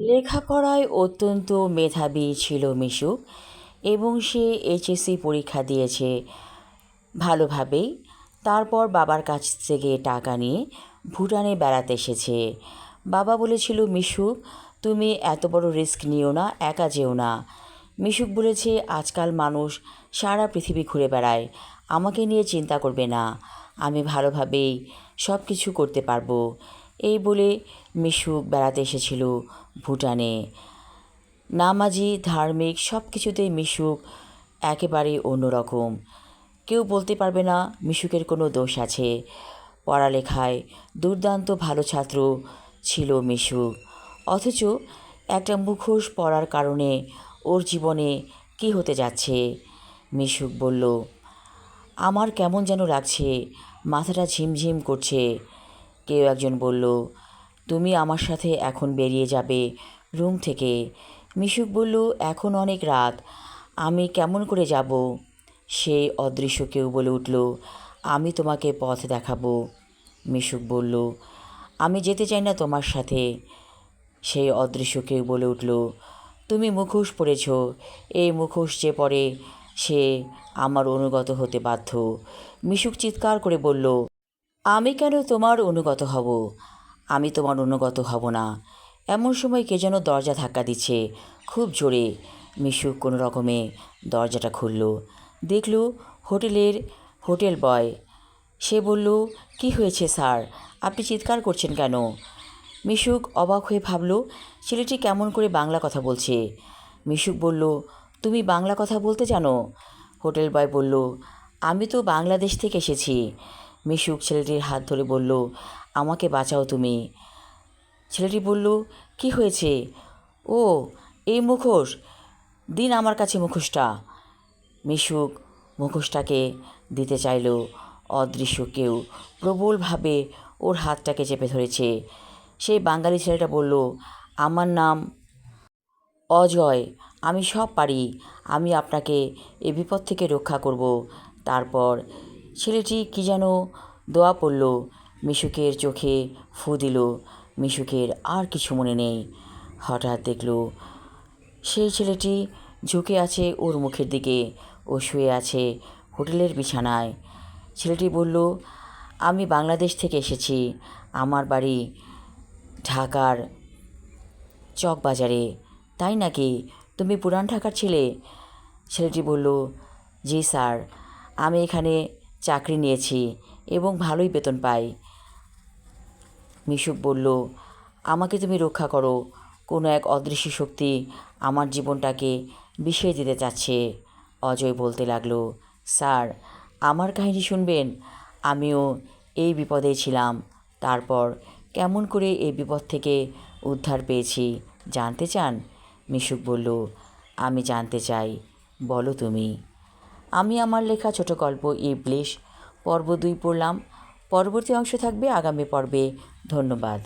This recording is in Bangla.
লেখাপড়ায় অত্যন্ত মেধাবী ছিল মিশুক এবং সে এইচএসসি পরীক্ষা দিয়েছে ভালোভাবেই তারপর বাবার কাছ থেকে টাকা নিয়ে ভুটানে বেড়াতে এসেছে। বাবা বলেছিল মিশুক তুমি এত বড় রিস্ক নিও না, একা যেও না। মিশুক বলেছে, আজকাল মানুষ সারা পৃথিবী ঘুরে বেড়ায়, আমাকে নিয়ে চিন্তা করবে না। আমি ভালোভাবেই সব কিছু করতে পারব। এই বলে মিশুক বেড়াতে এসেছিল ভুটানে। নামাজি, ধার্মিক সব কিছুতেই মিশুক একেবারে অন্যরকম। কেউ বলতে পারবে না মিশুকের কোনো দোষ আছে। পড়ালেখায় দুর্দান্ত ভালো ছাত্র ছিল মিশুক অথচ একটা মুখোশ পড়ার কারণে ওর জীবনে কী হতে যাচ্ছে? মিশুক বলল, আমার কেমন যেন লাগছে, মাথাটা ঝিমঝিম করছে। কেউ একজন বলল, তুমি আমার সাথে এখন বেরিয়ে যাবে রুম থেকে। মিশুক বলল, এখন অনেক রাত, আমি কেমন করে যাব? সেই অদৃশ্য কেউ বলে উঠল, আমি তোমাকে পথ দেখাবো। মিশুক বলল, আমি যেতে চাই না তোমার সাথে। সেই অদৃশ্য কেউ বলে উঠল, তুমি মুখোশ পরেছ, এই মুখোশ যে পরে সে আমার অনুগত হতে বাধ্য। মিশুক চিৎকার করে বলল আমি কেন তোমার অনুগত হব? আমি তোমার অনুগত হব না। এমন সময় কে যেন দরজা ধাক্কা দিচ্ছে। খুব জোরে মিশুক কোনো রকমে দরজাটা খুলল। দেখল হোটেলের হোটেল বয়। সে বলল, কি হয়েছে স্যার? আপনি চিৎকার করছেন কেন? মিশুক অবাক হয়ে ভাবল, ছেলেটি কেমন করে বাংলা কথা বলছে? মিশুক বলল, তুমি বাংলা কথা বলতে জানো? হোটেল বয় বলল, আমি তো বাংলাদেশ থেকে এসেছি। মিশুক ছেলেটির হাত ধরে বলল, আমাকে বাঁচাও তুমি। ছেলেটি বলল, কি হয়েছে? ও, এই মুখোশ। দিন আমার কাছে মুখোশটা। মিশুক মুখোশটাকে দিতে চাইল। অদৃশ্য কেউ প্রবলভাবে ওর হাতটাকে চেপে ধরেছে। সেই বাঙালি ছেলেটা বলল, আমার নাম অজয়। আমি সব পারি। আমি আপনাকে এ বিপদ থেকে রক্ষা করব। তারপর ছেলেটি কী যেন দোয়া পড়ল। মিশুকের চোখে ফু দিল। মিশুকের আর কিছু মনে নেই। হঠাৎ দেখল, সেই ছেলেটি ঝুঁকে আছে ওর মুখের দিকে ও শুয়ে আছে হোটেলের বিছানায়। ছেলেটি বলল, আমি বাংলাদেশ থেকে এসেছি। আমার বাড়ি ঢাকার চকবাজারে। তাই নাকি? তুমি পুরান ঢাকার ছেলে? ছেলেটি বলল, জি স্যার, আমি এখানে চাকরি নিয়েছি এবং ভালোই বেতন পাই। মিশুক বলল, আমাকে তুমি রক্ষা করো। কোনো এক অদৃশ্য শক্তি আমার জীবনটাকে বিষিয়ে দিতে চাচ্ছে। অজয় বলতে লাগল, স্যার, আমার কাহিনী শুনবেন? আমিও এই বিপদে ছিলাম। তারপর কেমন করে এই বিপদ থেকে উদ্ধার পেয়েছি, জানতে চান? মিশুক বলল, আমি জানতে চাই। বলো তুমি। আমি আমার লেখা ছোট গল্প, ইবলিশ। পর্ব দুই পড়লাম। পরবর্তী অংশ থাকবে আগামী পর্বে। ধন্যবাদ।